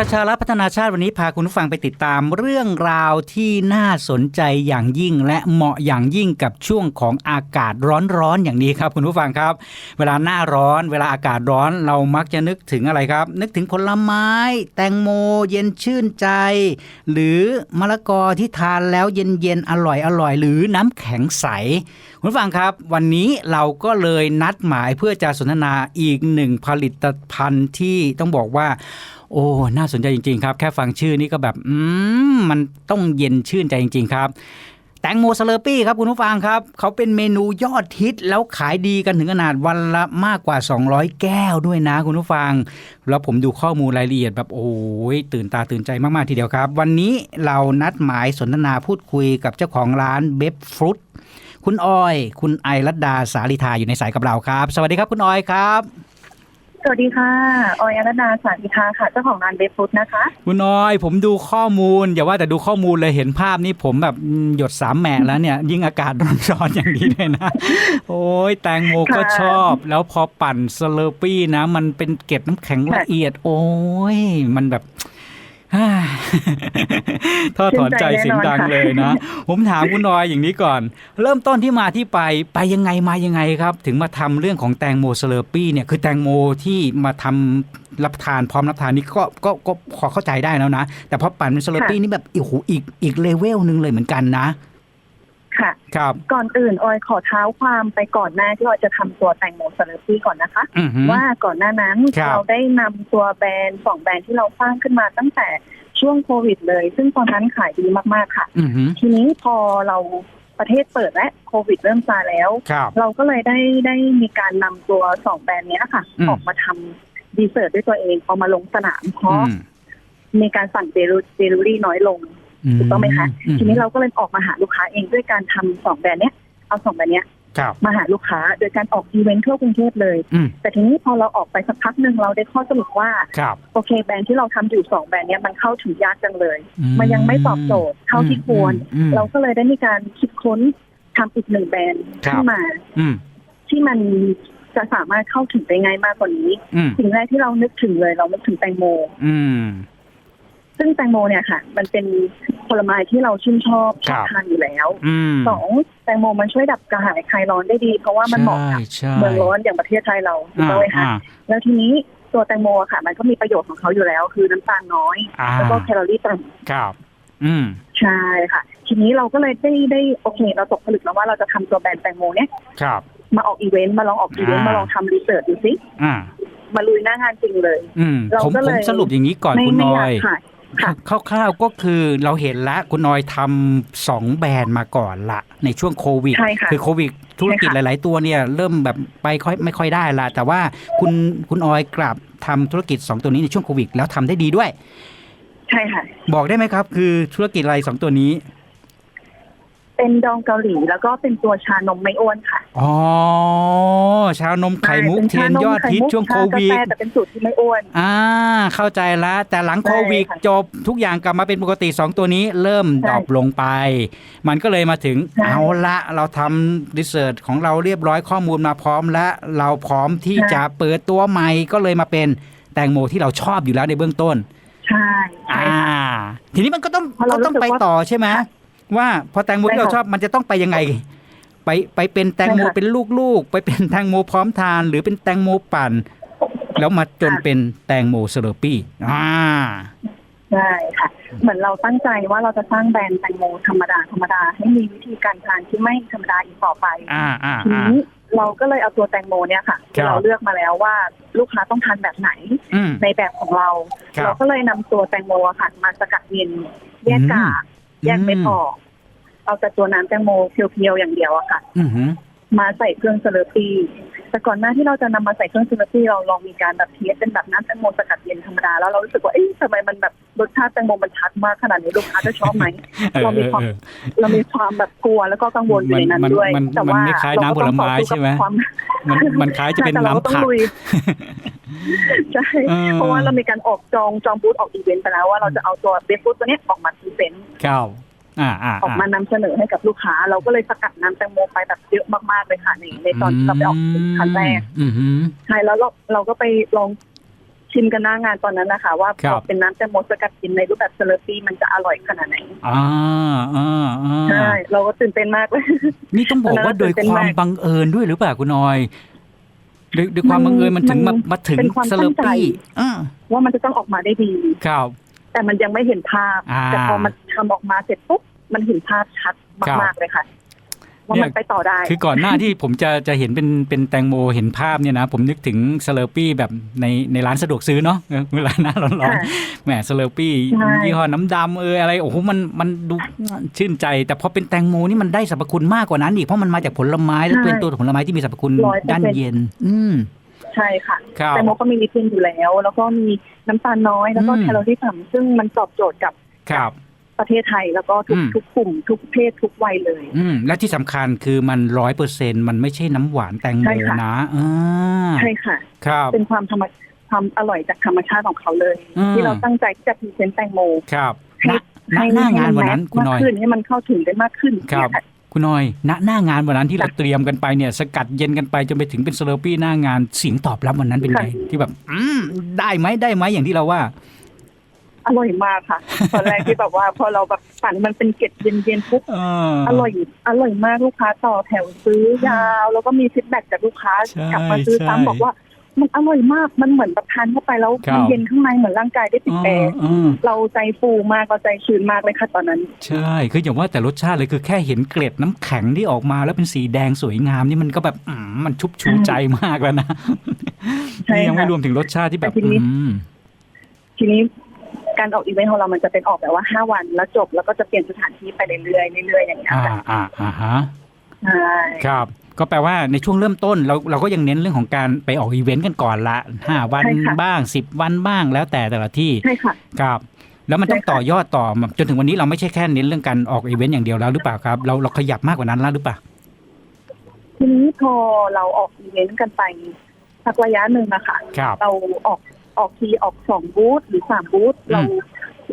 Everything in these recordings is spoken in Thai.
ประชารัฐพัฒนาชาติวันนี้พาคุณผู้ฟังไปติดตามเรื่องราวที่น่าสนใจอย่างยิ่ง และเหมาะอย่างยิ่งกับช่วงของอากาศร้อนๆอย่างนี้ครับ คุณผู้ฟังครับ เวลาหน้าร้อน เวลาอากาศร้อนเรามักจะนึกถึงอะไรครับ นึกถึงผลไม้ แตงโม เย็นชื่นใจ หรือมะละกอที่ทานแล้วเย็นๆอร่อยอร่อยหรือน้ำแข็งใส คุณผู้ฟังครับ วันนี้เราก็เลยนัดหมายเพื่อจะสนทนาอีกหนึ่งผลิตภัณฑ์ที่ต้องบอกว่า โอ้ น่าสนใจจริง ๆ ครับ แค่ฟังชื่อนี่ก็แบบ อืม มันต้องเย็นชื่นใจจริง ๆ ครับแตงโมสเลอร์ปี้ครับคุณผู้ฟังครับ เขาเป็นเมนูยอดฮิตแล้วขายดีกันถึงขนาดวันละมากกว่า 200 แก้วด้วยนะคุณผู้ฟัง แล้วผมดูข้อมูลรายละเอียดแบบโอ้ยตื่นตาตื่นใจมาก ๆ ทีเดียวครับ วันนี้เรานัดหมายสนทนาพูดคุยกับเจ้าของร้านเบฟฟรุตคุณออย คุณไอรัตดาสาลิทาอยู่ในสายกับเราครับ สวัสดีครับคุณออยครับ สวัสดีค่ะ ออยอรดาสาธิธาค่ะเจ้าของร้านเบฟฟูดนะคะ คุณออยผมดูข้อมูล อย่าว่าแต่ดูข้อมูลเลยเห็นภาพนี่ผมแบบอืมหยดสามแหมะแล้วเนี่ย ยิ่งอากาศร้อนๆอย่างนี้เลยนะ โอ้ยแตงโมก็ค่ะชอบ แล้วพอปั่นสเลอร์ปี้นะ มันเป็นเกล็ดน้ำแข็งละเอียด โอ้ย มันแบบ ฮ่าทอดถอนใจเสียงดังเลยนะ ผมถามคุณออยอย่างนี้ก่อน เริ่มต้นที่มาที่ไปไปยังไงมายังไงครับ ถึงมาทำเรื่องของแตงโมสเลอร์ปี้เนี่ยคือแตงโมที่มาทำรับทานพร้อมรับทานนี่ก็ก็ก็พอเข้าใจได้แล้วนะ แต่พอปั่นเป็นสเลอร์ปี้นี่แบบโอ้โหอีกอีกเลเวลหนึ่งเลยเหมือนกันนะ ค่ะ ครับ ก่อนอื่นออยขอเท้าความไปก่อนหน้าที่ออยจะทำตัวแตงโมสเลอปี้ก่อนนะคะ อือหือว่าก่อนหน้านั้นครับเราได้นำตัวแบรนด์สองแบรนด์ที่เราสร้างขึ้นมาตั้งแต่ช่วงโควิดเลย ซึ่งตอนนั้นขายดีมากๆค่ะ อือหือทีนี้พอเราประเทศเปิดและโควิดเริ่มซาแล้ว ครับ เราก็เลยได้ได้มีการนำตัวสองแบรนด์เนี้ยค่ะ อืม ออกมาทำดีเซอร์ตด้วยตัวเองเอามาลงสนามเพอืราะ ม มีการสั่งเดลิเวอรี่น้อยลง ถูกต้องไหมคะอืทีนี้เราก็เลยออกมาหาลูกค้าเองด้วยการทำสองแบรนด์เนี้ยเอาสองแบรนด์เนี้ยครับมาหาลูกค้าโดยการออกอีเวนต์ทั่วกรุงเทพเลยอืมแต่ทีนี้พอเราออกไปสักพักหนึ่งเราได้ข้อสรุปว่าครับโอเคแบรนด์ที่เราทำอยู่สองแบรนด์เนี้ยมันเข้าถึงยากจังเลยอืมันยังไม่ตอบโจทย์เท่าที่ควรอืมเราก็เลยได้มีการคิดค้นทำอีกหนึ่งแบรนด์ครับขึ้นมาอืมที่มันจะสามารถเข้าถึงได้ง่ายมากกว่านี้อืมสิ่งแรกที่เรานึกถึงเลย เรานึกถึงแตงโมอืม ซึ่งแตงโมเนี่ยค่ะ มันเป็นผลไม้ที่เราชื่นชอบชครัอบบทานอยู่แล้วอืมสองแตงโมมันช่วยดับกระหายคลายร้อนได้ดี เพราะว่ามันเหมาะกับใช่เมืองร้อนอย่างประเทศไทยเราถูกอ่าต้องไหมคะอ่าแล้วทีนี้ตัวแตงโมอะค่ะ มันก็มีประโยชน์ของเขาอยู่แล้ว คือน้ำตาลน้อยอ่าแล้วก็แคลอรี่ต่ครับ อืมำใช่ค่ะ ทีนี้เราก็เลยได้ได้โอเค เราตกผลึกแล้วว่าเราจะทำตัวแบรนด์แตงโมเนี่ยครับ มาออกอีเวนต์มาลองออกอีเวนต์อ่ามมาลองทำรีเสิร์ชดูสิอ่ามาลุยหน้างานจริงเลยอืมเราผมก็ผเลมยสรุปอย่างนี้ก่อนไม่คุณไม่นอยาอกยขาย ค่ะคร่าวๆก็คือเราเห็นแล้วคุณนอยทำสองแบรนด์มาก่อนละในช่วงโควิดใช่ค่ะอโควิดธุรกิจหใช่ค่ะลาย ๆ ตัวเนี่ยเริ่มแบบไปค่อยไม่ค่อยได้ละแต่ว่าคุณคุณออยกลับทำธุรกิจสองตัวนี้ในช่วงโควิดแล้วทำได้ดีด้วย ใช่ค่ะ บอกได้ไหมครับ คือธุรกิจอะไรสองตัวนี้ เป็นดองเกาหลี แล้วก็เป็นตัวชานมไม่อ้วนค่ะอ๋อชานมไข่มุกใช่เทียนยอดฮิตช่วงโควิดชากาแฟแต่เป็นสูตรที่ไม่อ้วนอ่า เข้าใจละแต่หลังโควิดใช่ค่ะจบทุกอย่างกลับมาเป็นปกติ 2 ตัวนี้เริ่มใช่ดรอปลงไป มันก็เลยมาถึงใช่เอาละเราทำรีเสิร์ชของเราเรียบร้อยข้อมูลมาพร้อมและเราพร้อมที่ใช่จะเปิดตัวใหม่ก็เลยมาเป็นแตงโมที่เราชอบอยู่แล้วในเบื้องต้น ใช่ใช่อ่าค่ะทีนี้มันก็ต้องเพราะเราก็ต้องรู้สึกไปว่าต่อใช่ไหม ว่าพอแตงโมที่เราใช่ค่ะชอบมันจะต้องไปยังไง ไปไปเป็นแตงโมใช่ค่ะเป็นลูกๆ ไปเป็นแตงโมพร้อมทาน หรือเป็นแตงโมปั่น แล้วมาจนค่ะเป็นแตงโมเซอร์ปี้อ่าใช่ค่ะ เหมือนเราตั้งใจว่าเราจะสร้างแบรนด์แตงโมธรรมดาธรรมดาให้มีวิธีการทานที่ไม่ธรรมดาอีกต่อไปอ่าอ่าทีอ่านี้เราก็เลยเอาตัวแตงโมเนี่ยค่ะครับเราเลือกมาแล้วว่าลูกค้าต้องทานแบบไหนอืมในแบบของเราครับเราก็เลยนำตัวแตงโมอะค่ะมาสกัดเย็นแยกกากแยกเม็ดออก เอาแต่ตัวน้ำแตงโมเพียวๆอย่างเดียวอะค่ะ อืมหืมมาใส่เครื่องเซเลอปี้แต่ก่อนหน้าที่เราจะนำมาใส่เครื่องเซเลอปี้เราลองมีการแบบเทสเป็นแบบน้ำแตงโมสกัดเย็นธรรมดาแล้วเรารู้สึกว่าเอ๊ะทำไมมันแบบรสชาติแตงโมมันชัดมากขนาดนี้ลูกค้าจะชอบไหมเออเรามีความเออเรามีความแบบกลัวแล้วก็กังวลอยู่ในนั้นมันด้วยมันแต่มันว่าไม่คล้ายเรน้ำผลไม้ก็ต้องต่อสู้ใช่ไหมกับความ มันมันคล้ายจะเป็นแต่เราก็น้ำต้องผักลุยใช่ เออ เพราะว่าเรามีการออกจองจองบูธออกอีเวนต์ไปแล้วว่าเราจะเอาตัวเบฟฟูดตัวเนี้ยออกมาพรีเซนต์เก้า อ่าอ่าออกมานำเสนอให้กับลูกค้า เราก็เลยสกัดน้ำแตงโมไปแบบเยอะมากๆเลยค่ะในในตอนที่เราไปออกครั้งแรกอืมหืมใช่แล้วเราเราก็ไปลองชิมกันหน้างานตอนนั้นนะคะ ว่าครับพอเป็นน้ำแตงโมสกัดกินในรูปแบบเซเลปี้มันจะอร่อยขนาดไหนอ่าอ่าอ่าใช่เราก็ตื่นเต้นมากเลยนี่ต้องบอกว่าตอนนั้นโดยตื่นเต้นความมากบังเอิญด้วยหรือเปล่าคุณออยโดยโดยความมันบังเอิญมันถึงมัมานมาถึงเป็นความสเลอตั้งใจปี้อ่าว่ามันจะต้องออกมาได้ดีครับ แต่มันยังไม่เห็นภาพ อ่า แต่พอมันทำออกมาเสร็จปุ๊บมันเห็นภาพชัดครับมากๆเลยค่ะว่าเนี่ยมันไปต่อได้ คือก่อนหน้าที่ผมจะจะเห็นเป็นเป็นแตงโมเห็นภาพเนี่ยนะ ผมนึกถึงสเลอปี้แบบในในร้านสะดวกซื้อเนาะเออเวลาหน้าร้อนค่ะๆแหมสเลอปี้ใช่ ยี่ห้อน้ำดำเอออะไรโอ้โหมันมันดูชื่นใจ แต่พอเป็นแตงโมนี่มันได้สรรพคุณมากกว่านั้นอีกเพราะมันมาจากผลไม้แล้วเป็นตัวผลไม้ที่มีสรรพคุณ100%ด้านเย็น อืม ใช่ค่ะครับ แตงโมก็มีลิพินอยู่แล้ว แล้วก็มีน้ำตาลน้อยแล้วก็อืม แคลอรี่ต่ำซึ่งมันตอบโจทย์กับครับ ประเทศไทยแล้วก็ทุกอืม ทุกกลุ่ม ทุกเพศทุกวัยเลย อืมและที่สำคัญคือมันร้อยเปอร์เซ็นมันไม่ใช่น้ำหวานแตงโมใช่ค่ะ นะอ่าใช่ค่ะ ครับ เป็นความธรรมความอร่อยจากธรรมชาติของเขาเลย อืม ที่เราตั้งใจที่จะพรีเซนต์แตงโม ครับให้ณณหน้างานวันนั้นให้คุณมัน้อยมากขึ้นให้มันเข้าถึงได้มากขึ้นครับ เนี่ยะ คุณน้อยณหน้างานวันนั้นที่เราเตรียมกันไปเนี่ยสกัดเย็นกันไปจนไปถึงเป็นสเลอปี้หน้างานเสียงตอบรับวันนั้นเป็นไงที่แบบอืมได้ไหมได้ไหมอย่างที่เราว่าอร่อยมากค่ะ ตอนแรกที่แบบว่าพอเราแบบปั่นมันเป็นเกล็ดเย็นๆปุ๊บเอออร่อยอร่อยมากลูกค้าต่อแถวซื้อยาว แล้วก็มีฟีดแบ็กจากลูกค้าใช่กลับมาซื้อใช่ซ้ำบอกว่า มันอร่อยมากมันเหมือนแบบทานเข้าไปแล้วครับ มันเย็นข้างในเหมือนร่างกายได้ติดแอร์เออเออเราใจฟูมากเราใจชื้นมากเลยค่ะตอนนั้น ใช่ คืออย่างว่าแต่รสชาติเลยคือแค่เห็นเกล็ดน้ำแข็งที่ออกมาแล้วเป็นสีแดงสวยงามนี่มันก็แบบอืมมันชุบชูใจมากแล้วนะใช่นี่ยังไม่ค่ะรวมถึงรสชาติที่แบบแต่ทีนี้ อืม ทีนี้การออกอีเวนต์ของเรามันจะเป็นออกแบบว่าห้าวันแล้วจบแล้วก็จะเปลี่ยนสถานที่ไปเรื่อยๆเรื่อยๆอย่างเงี้ยอ่าค่ะอ่าอ่าฮะใช่ ครับ ก็แปลว่าในช่วงเริ่มต้นเราเราก็ยังเน้นเรื่องของการไปออกอีเวนต์กันก่อนละห้าวันบ้างสิบวันบ้างแล้วแต่แต่ละที่ใช่ค่ะครับแล้วมันต้องใช่ค่ะต่อยอดต่อมาจนถึงวันนี้เราไม่ใช่แค่เน้นเรื่องการออกอีเวนต์อย่างเดียวแล้วหรือเปล่าครับ เราเราขยับมากกว่านั้นแล้วหรือเปล่าทีนี้พอเราออกอีเวนต์กันไปสักระยะหนึ่งนะคะครับเราออกออกทีออกสองบูธหรือสามบูธเราอืม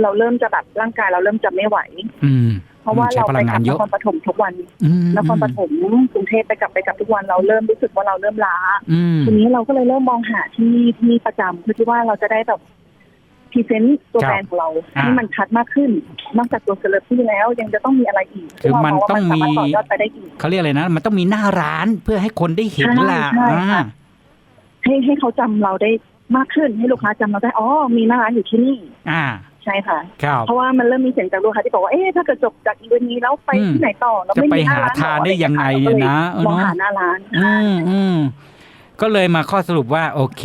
เราเริ่มจะแบบร่างกายเราเริ่มจะไม่ไหวอืม เพราะว่าใช้เราพไปลังกงาลันบเยนอะครปฐมทุกวันอืมนครปฐมกรุงเทพไปกลับไปกลับทุกวันเราเริ่มรู้สึกว่าเราเริ่มล้าอืมทีนี้เราก็เลยเริ่มมองหาที่ที่ประจำเพื่อที่ว่าเราจะได้แบบพรีเซนต์ตัวครับแบรนด์ของเราอ่าให้มันชัดมากขึ้น นอกจากตัวเซเลบรี้แล้วยังจะต้องมีอะไรอีกคือมันเพราะว่าต้องมีสามารถต่อยอดไปได้อีกเขาเรียกอะไรนะ มันต้องมีหน้าร้านเพื่อให้คนได้เห็นใช่ล่ะใช่อ่าค่ะให้ให้เขาจำเราได้มากขึ้นให้ลูกค้าจำเราได้อ๋อมีหน้าร้านอยู่ที่นี่ อ่า ใช่ค่ะ ครับเพราะว่ามันเริ่มมีเสียงจากลูกค้าที่บอกว่าเอ๊ะถ้าเกิดจบจากอีเวนต์นี้แล้วไปอืมที่ไหนต่อเราจะไม่ไปมีหน้าหาร้านทานได้ยังไงเนี่ยนะเออมองเนาะหาหน้าร้านอืมอืมก็เลยมาข้อสรุปว่าโอเค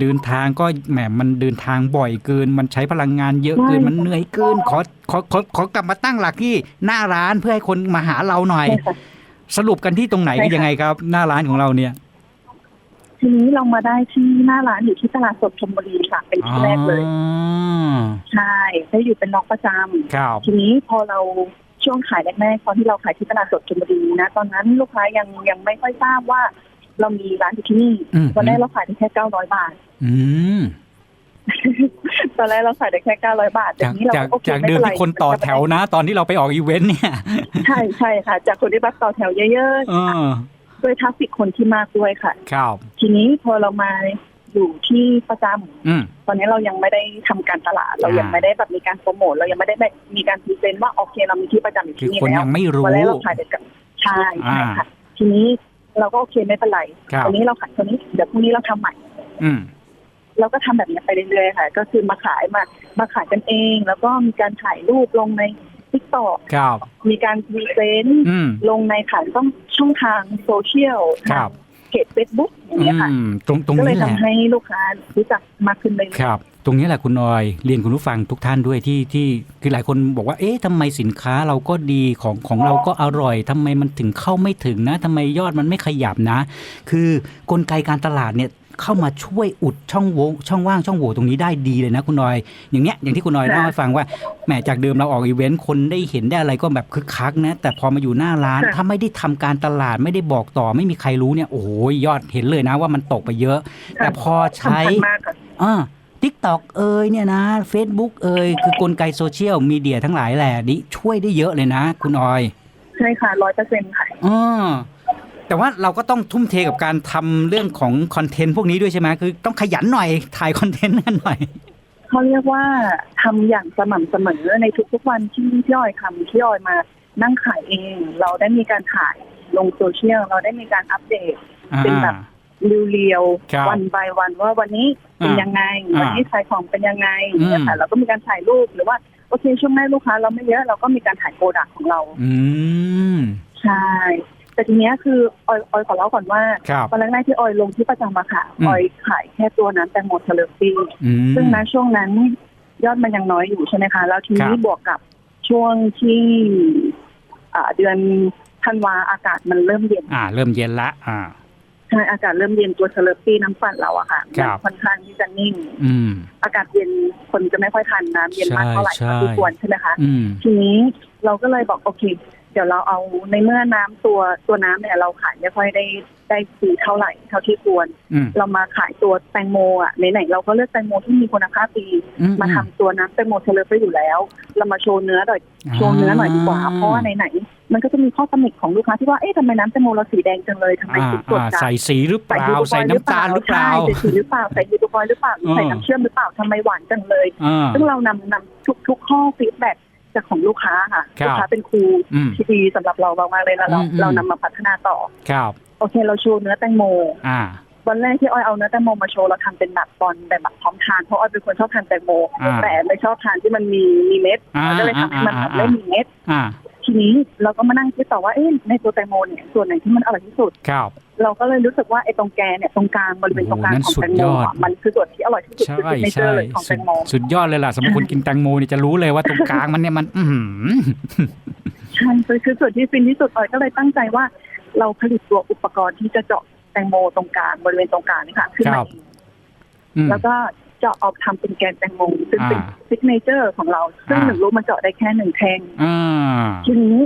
เดินทางก็แหมมันเดินทางบ่อยเกิน มันใช้พลังงานเยอะเกินใช่มันเหนื่อยเกินขอขอขอขอกลับมาตั้งหลักที่หน้าร้านเพื่อให้คนมาหาเราหน่อย ใช่ค่ะ สรุปกันที่ตรงไหนใช่ค่ะ ยังไงครับ หน้าร้านของเราเนี่ย ทีนี้เรามาได้ที่หน้าร้านอยู่ที่ตลาดสดชลบุรีค่ะ เป็นที่แรกเลยอ๋อใช่ได้อยู่เป็นล็อกประจำครับทีนี้พอเราช่วงขายแรกๆตอนที่เราขายที่ตลาดสดชลบุรีนะ ตอนนั้นลูกค้ายังยังไม่ค่อยทราบว่า เรามีร้านอยู่ที่นี่อืมตอนแรกเราขายได้แค่เก้าร้อยบาทอืมตอนแรกเราขายได้แค่เก้าร้อยบาทแต่จากนี้เราจากโอเคจากไม่เดิมป็ไรที่คนต่อแถวนะ ตอนที่เราไปออกอีเวนต์เนี่ย ใช่ใช่ค่ะ จากคนที่บักต่อแถวเยอะเออๆด้วยทราฟฟิกคนที่มากด้วยค่ะ ครับ ทีนี้พอเรามาอยู่ที่ประจำอืมตอนนี้เรายังไม่ได้ทำการตลาด เรายังอ่าไม่ได้แบบมีการโปรโมทเรายังไม่ได้แบบมีการพรีเซนต์ว่าโอเคเรามีที่ประจำอยู่คือที่นี่คนแล้วยังไม่รู้ตอนแรกเราขายเด็กกับใช่ใช่อ่าค่ะ ทีนี้เราก็โอเคไม่เป็นไรครับ วันนี้เราขายตัวนี้เดี๋ยวพรุ่งนี้เราทำใหม่ อืม เราก็ทำแบบนี้ไปเรื่อยๆค่ะ ก็คือมาขายมามาขายกันเอง แล้วก็มีการถ่ายรูปลงในทิกตอกครับ มีการพรีเซนต์ อืม ลงในขายต้องช่องทางโซเชียลครับ เพจเฟซบุ๊กอย่างเงี้ยค่ะอืมตรงตรงก็เลยนี้แหทำละให้ลูกค้ารู้จักมากขึ้นเลยครับ ตรงนี้แหละคุณออยเรียนคุณผู้ฟังทุกท่านด้วยที่ที่คือหลายคนบอกว่าเอ๊ะทำไมสินค้าเราก็ดีของของเราก็อร่อยทำไมมันถึงเข้าไม่ถึงนะทำไมยอดมันไม่ขยับนะ คือกลไกการตลาดเนี่ย เข้ามาช่วยอุดช่องโหว่ช่องว่างช่องโหว่ตรงนี้ได้ดีเลยนะคุณออย อย่างเนี้ยอย่างที่คุณออยเล่าให้ฟังว่าแหมจากเดิมเราออกอีเวนต์คนได้เห็นได้อะไรก็แบบคึกคักนะ แต่พอมาอยู่หน้าร้านค่ะถ้าไม่ได้ทำการตลาดไม่ได้บอกต่อไม่มีใครรู้เนี่ยโอ้โหยอดเห็นเลยนะว่ามันตกไปเยอะ แต่พอใช้สำคัญมากค่ะอ่าทิกตอกเอยเนี่ยนะ Facebook เอยคือกลไกโซเชียลมีเดียทั้งหลายแหละนี่ช่วยได้เยอะเลยนะ คุณออย ใช่ค่ะร้อยเปอร์เซ็นต์ค่ะอ่า แต่ว่าเราก็ต้องทุ่มเทกับการทำเรื่องของคอนเทนต์พวกนี้ด้วยใช่ไหมคือต้องขยันหน่อยถ่ายคอนเทนต์กันหน่อยเขาเรียกว่าทำอย่างสม่ำเสมอในทุกๆวันที่พี่ออยทำพี่ออยมานั่งขายเอง เราได้มีการถ่ายลงโซเชียลเราได้มีการอัปเดตเป็นแบบเรียวครับๆวัน by วันว่าวันนี้เป็นยังไงอ่าวันนี้ขายของเป็นยังไงอืมเนี่ยค่ะเราก็มีการถ่ายรูปหรือว่าโอเคช่วงแรกลูกค้าเราไม่เยอะเราก็มีการถ่ายโปรดักต์ของเรา อืมใช่ แต่ทีเนี้ยคือออยออยขอเล่าก่อนว่าครับ ตอนแรกๆที่ออยลงที่ประจำมาค่ะอืม ออยขายแค่ตัวน้ำแตงโมเทเลปี้อืม ซึ่งณช่วงนั้นยอดมันยังน้อยอยู่ใช่ไหมคะ แล้วทีครันี้บบวกกับช่วงที่อ่าเดือนธันวาอากาศมันเริ่มเย็นอ่า เริ่มเย็นละ อ่า ใช่อากาศเริ่มเย็นตัวเทเลปี้น้ำปั่นเราอะค่ะครับมันค่อนข้างที่จะนิ่ง อืม อากาศเย็นคนจะไม่ค่อยทานน้ำเย็นมากเท่าไหร่ใช่เท่าที่ควรใช่ไหมคะ อืม ทีนี้เราก็เลยบอกโอเค เดี๋ยวเราเอาในเมื่อน้ำตัวตัวน้ำเนี่ยเราขายไม่ค่อยได้ได้ดีเท่าไหร่เท่าที่ควรอืมเรามาขายตัวแตงโมอะไหนๆเราก็เลือกแตงโมที่มีคุณภาพดีอืมาทำตัวน้ำแตงโมเทเลไปอยู่แล้ว เรามาโชว์เนื้อหน่อยโชว์เนื้อหน่อยดีกว่า เพราะว่าไหนๆมันก็จะมีข้อตำหนิของลูกค้าที่ว่าเอ๊ะทำไมน้ำแตงโมเราสีแดงจังเลยทำไมอ่าสีสดอ่าจังใส่สีหรือเปล่าใส่น้ำตาลหรือเปล่าใช่ใส่สีหรือเปล่าใส่ยูทูบอยหรือเปล่าหรือใส่อ่าน้ำเชื่อมหรือเปล่าทำไมหวานจังเลยอ่าซึ่งเรานำนำทุกทุกข้อฟีดแบ็ก จากของลูกค้าค่ะครับลูกค้าเป็นครูอืม ที่ดีสำหรับเรามากๆเลยแล้วเราอืมอืม เรานำมาพัฒนาต่อ ครับ โอเค เราโชว์เนื้อแตงโม อ่า วันแรกที่ออยเอาเนื้อแตงโมมาโชว์เราทำเป็นแบบตอนแบบแบบพร้อมทานเพราะออยเป็นคนชอบทานแตงโม อ่าแต่ไม่ชอบทานที่มันมีมีเม็ดอ่าเราก็เลยทำให้มันแบบอ่าไม่มีเม็ด อ่า ทีนี้เราก็มานั่งคิดต่อว่าเอ๊ะในตัวแตงโมเนี่ยส่วนไหนที่มันอร่อยที่สุดครับเราก็เลยรู้สึกว่าไอ้ตรงแกนเนี่ยตรงกลางบริเวณตรงกลางโอ้โหนั่นของแตงโมสุดยอดอะมันคือส่วนที่อร่อยที่สุดใช่คือซิกเนเจอใช่ร์เลยของแตสุดงโมสุดยอดเลยล่ะสมมติคนกินแตงโมเนี่ยจะรู้เลยว่าตรงกลางมันเนี่ยมัน อือหือใช่คือคือส่วนที่ฟินที่สุดออยก็เลยตั้งใจว่า เราผลิตตัวอุปกรณ์ที่จะเจาะแตงโมตรงกลางบริเวณตรงกลางนี่ค่ะขึ้นครัมาบเองอืมแล้วก็ เจาะออกทำเป็นแกนแตงโมซึ่งเป็นอ่าซิกเนเจอร์ของเรา ซึ่งอ่าหนึ่งลูกมันเจาะได้แค่หนึ่งแทงอ่าทีนี้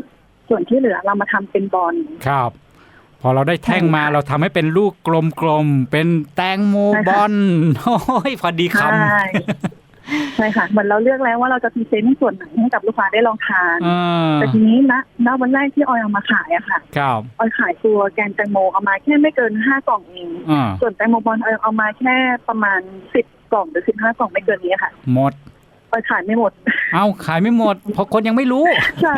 ส่วนที่เหลือเรามาทำเป็นบอลครับ พอเราได้แท่งมาใช่ค่ะเราทำให้เป็นลูกกลมๆเป็นแตงโมใช่ค่ะบอลโอ้ยพอดีคใช่ใช่ค่ะเหมือนเราเลือกแล้วว่าเราจะพรีเซนต์ส่วนไหนให้กับลูกค้าได้ลองทานำอ่าแต่ทีนี้ณณวันแรกที่ออยเอามาขายอะค่ะครับออยขายตัวแกนแตงโมเอามาแค่ไม่เกินห้ากล่องเองอ่าส่วนแตงโมบอลออยเอามาแค่ประมาณสิบ กล่องหรือสิบห้ากล่องไม่เกินนี้ค่ะ หมดออยขายไม่หมด เอาขายไม่หมด เพราะคนยังไม่รู้ ใช่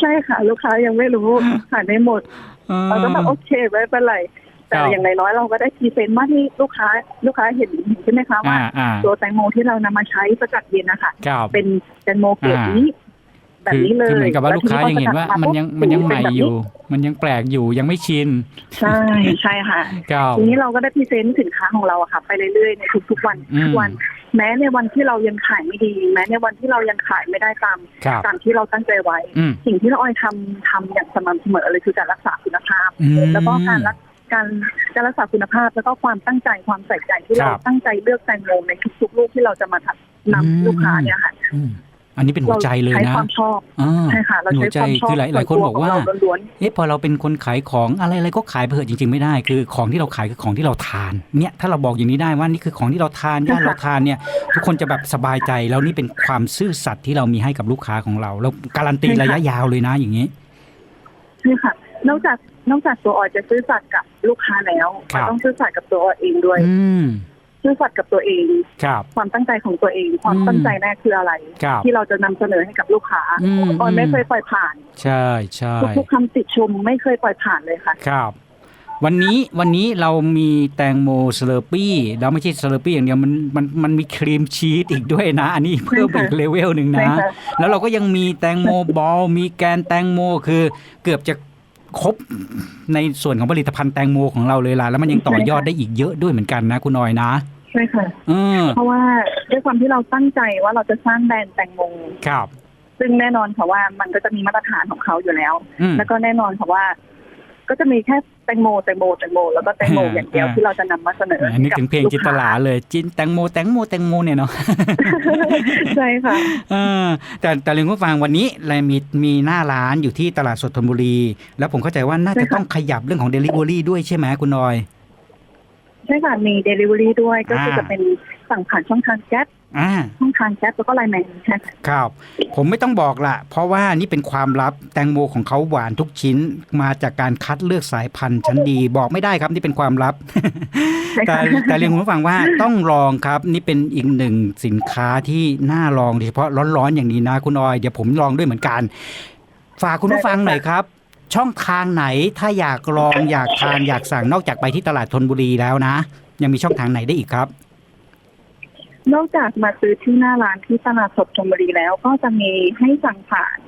ใช่ค่ะ ลูกค้ายังไม่รู้ขายไม่หมดเออเราก็แบบโอเคไม่เป็นไรแต่ครับอย่างน้อยๆเราก็ได้พรีเซนต์มากที่ลูกค้า ลูกค้าเห็นเห็นใช่ไหมคะว่าอ่าอ่าตัวแตงโมที่เรานำมาใช้สกัดเย็นนะคะครับเป็นแตงโมเกรดนี้ แบบคือนี้เลยคือเหมือนกับว่าลูกค้ายังเห็นว่า มันยังมันยังใหม่อยู่เป็นแบบมันยังแปลกอยู่ยังไม่ชิน ใช่ใช่ค่ะครับทีนี้เราก็ได้พรีเซนต์สินค้าของเราอะค่ะ ไปเรื่อยๆในทุกๆวันอืมทุกวัน แม้ในวันที่เรายังขายไม่ดี แม้ในวันที่เรายังขายไม่ได้ตามครับตามที่เราตั้งใจไว้อืมสิ่งที่เราออยทำทำอย่างสม่ำเสมอเลยคือการรักษาคุณภาพอืมแล้วก็การรักการการรักษาคุณภาพแล้วก็ความตั้งใจความใส่ใจที่ครัเราบตั้งใจเลือกแตงโมในทุกๆลูกที่เราจะมาทำนำอืมลูกค้าเนี่ยค่ะ อืมอันนี้เป็นหัวใจเลยใช้นะความชอบอ่าใช่ค่ะเราใช้ความชอบคือหลายหลายคนบอกว่าส่นตัวของเรล้วนเอ๊ะพอเราเป็นคนขายของอะไรอะไรก็ขายไปเถอะจริง ๆ ไม่ได้ คือของที่เราขายคือของที่เราทานเนี่ยถ้าเราบอกอย่างนี้ได้ว่านี่คือของที่เราทานญาติเราทานเนี่ยทุกคนจะแบบสบายใจแล้วนี่เป็นความซื่อสัตย์ที่เรามีให้กับลูกค้าของเราแล้วการันตีระยะยาวเลยนะอย่างนี้ๆใช่ค่ะนอกจากนอกจากตัวออยจะซื่อสัตย์กับลูกค้าแล้วครับเราต้องซื่อสัตย์กับตัวออยเองด้วย อืม ซื่อสัตย์กับตัวเอง ครับ ความตั้งใจของตัวเอง ความอืมตั้งใจแรกคืออะไร ครับที่เราจะนำเสนอให้กับลูกค้าอืม ออยไม่เคยปล่อยผ่าน ใช่ใช่ทุกๆคำติชมไม่เคยปล่อยผ่านเลยค่ะ ครับ วันนี้วันนี้เรามีแตงโมสเลอร์ปี้แล้วไม่ใช่สเลอร์ปี้อย่างเดียวมันมันมันมีครีมชีสอีกด้วยนะ อันนี้เพิ่มไปอีกเลเวลหนึ่งใช่นะ ค่ะ แล้วเราก็ยังมีแตงโมบอลมีแกนแตงโมคือเกือบจะ ครบในส่วนของผลิตภัณฑ์แตงโมของเราเลยล่ะแล้วมันยังต่อยอดได้อีกเยอะด้วยเหมือนกันนะคุณออยนะใช่ค่ะเออเพราะว่าด้วยความที่เราตั้งใจว่าเราจะสร้างแบรนด์แตงโมครับ ซึ่งแน่นอนค่ะว่ามันก็จะมีมาตรฐานของเขาอยู่แล้วอืมแล้วก็แน่นอนค่ะว่า ก็จะมีแค่ แตงโมแตงโมแตงโมแล้วก็แตงโมอ่าอย่างเดียวอ่าที่เราจะนำมาเสนอนึกถึงเพลงจินตลาเลยจินแตงโมแตงโมแตงโมเนี่ยเนาะใช่ค่ะเออแต่แต่ลืมผู้ฟังวันนี้เรามีมีหน้าร้านอยู่ที่ตลาดสดธนบุรี แล้วผมเข้าใจว่าน่าใช่จะค่ะต้องขยับเรื่องของ Delivery ด้วยใช่ไหมคุณออยใช่ค่ะมีเดลิเวอรี่ด้วยก็คืออ่าจะเป็นสั่งผ่านช่องทางแก๊สอ่า ช่องทางแก๊สแล้วก็ไลน์แมนใช่ค่ะครับ ผมไม่ต้องบอกละเพราะว่านี่เป็นความลับแตงโมของเขาหวานทุกชิ้นมาจากการคัดเลือกสายพันธุ์ชั้นดีบอกไม่ได้ครับนี่เป็นความลับใช่แต่ค่ะแต่เรียนคุณผู้ฟังว่าต้องลองครับนี่เป็นอีกหนึ่งสินค้าที่น่าลองโดยเฉพาะร้อนๆอย่างนี้นะคุณออยเดี๋ยวผมลองด้วยเหมือนกัน ฝากคุณผู้ฟังหน่อยครับ ช่องทางไหนถ้าอยากลองอยากทานอยากสั่งนอกจากไปที่ตลาดธนบุรีแล้วนะ ยังมีช่องทางไหนได้อีกครับ นอกจากมาซื้อที่หน้าร้านที่ตลาดสดชลบุรีแล้วก็จะมีให้สั่งผ่าน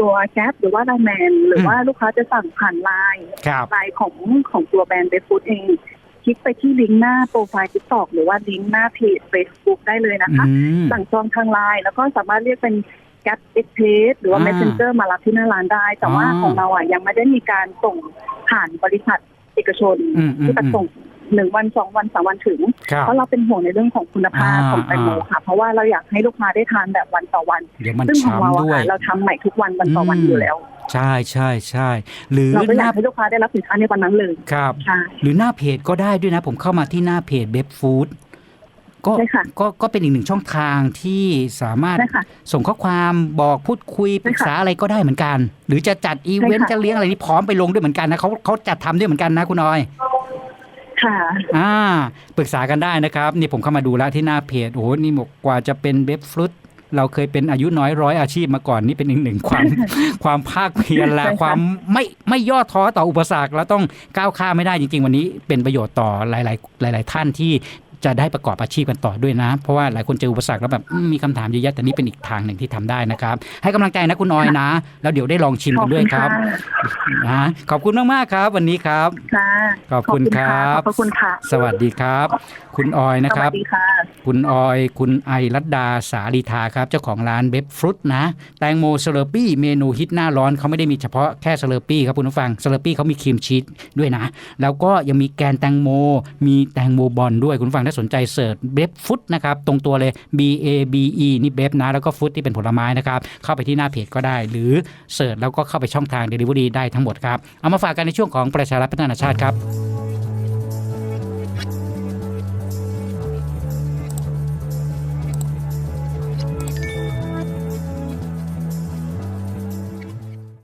ตัวแก๊ปหรือว่าไลน์แมนหรือว่าลูกค้าจะสั่งผ่านไลน์ครับไลน์ของของตัวแบรนด์เบฟูดเอง คลิกไปที่ลิงก์หน้าโปรไฟล์ทิกตอกหรือว่าลิงก์หน้าเพจ Facebook ได้เลยนะคะอืมสั่งจองทางไลน์แล้วก็สามารถเรียกเป็นแก๊ปเอ็กเพสหรือว่าอ่า Messenger มารับที่หน้าร้านได้ แต่ว่าอ๋อของเราอะยังไม่ได้มีการส่งผ่านบริษัทเอกชนอืมอืมที่จะส่ง หนึ่งวันสองวันสามวันถึงครับเพราะเราเป็นห่วงในเรื่องของคุณภาพอ่าของแตงโมค่ะ เพราะว่าเราอยากให้ลูกค้าได้ทานแบบวันต่อวันเดี๋ยวมันซึ่งของเราช้ำอะด้วยค่ะเราทำใหม่ทุกวันวันต่อวันอืมอยู่แล้วใช่ใช่ใช่หรือเราก็หอยาน้ากให้ลูกค้าได้รับสินค้าในวันนั้นเลยครับใช่หรือหน้าเพจก็ได้ด้วยนะ ผมเข้ามาที่หน้าเพจเบฟฟู้ดก็ใช่ค่ะก็ก็เป็นอีกหนึ่งช่องทางที่สามารถใช่ค่ะส่งข้อความบอกพูดคุยปรึกษาอะไรก็ได้เหมือนกัน หรือจะจัดอีเวนต์ใช่ค่ะจะเลี้ยงอะไรนี่พร้อมไปลงด้วยเหมือนกันนะเขาเขาจัดทำด้วยเหมือนกันนะคุณออย ค่ะ อ่า ปรึกษากันได้นะครับ นี่ผมเข้ามาดูแล้วที่หน้าเพจ โอ้โห นี่บอกกว่าจะเป็นเบฟฟรุตเราเคยเป็นอายุน้อยร้อยอาชีพมาก่อนนี่เป็นอีกหนึ่งความ ความภาคเพียรและใช่ค่ะความไม่ไม่ย่อท้อต่ออุปสรรคแล้วต้องก้าวข้ามไม่ได้จริง ๆ วันนี้เป็นประโยชน์ต่อหลาย ๆ หลาย ๆ ท่านที่ จะได้ประกอบอาชีพกันต่อด้วยนะ เพราะว่าหลายคนเจออุปสรรคแล้วแบบอืมมีคำถามเยอะแยะแต่นี่เป็นอีกทางหนึ่งที่ทำได้นะครับ ให้กำลังใจนะคุณออยนะ แล้วเดี๋ยวได้ลองชิมกันด้วยครับขอณะนะขอบคุณมากๆครับ วันนี้ครับค่ะขอบคุณครับขอบคุณค่ะ สวัสดีครับ คุณออยนะสควัรัสบดีค่ะคุณออย คุณไอรัตดาสาลีทาครับ เจ้าของร้านเบฟฟรุตนะ แตงโมเซเลปี้เมนูฮิตหน้าร้อนเขาไม่ได้มีเฉพาะแค่เซเลปี้ครับคุณผู้ฟังเซเลปี้เขามีครีมชีสด้วยนะ แล้วก็ยังมีแกนแตงโม มีแตงโมบอลด้วยคุณผู้ฟังถ้าสนใจเสิร์ชเบฟฟุตนะครับตรงตัวเลย B A B E นี่เบฟนะ แล้วก็ฟุตที่เป็นผลไม้นะครับ เข้าไปที่หน้าเพจก็ได้ หรือเสิร์ชแล้วก็เข้าไปช่องทาง Delivery ได้ทั้งหมดครับ เอามาฝากกันในช่วงของประชารัฐพัฒนาชาติครับ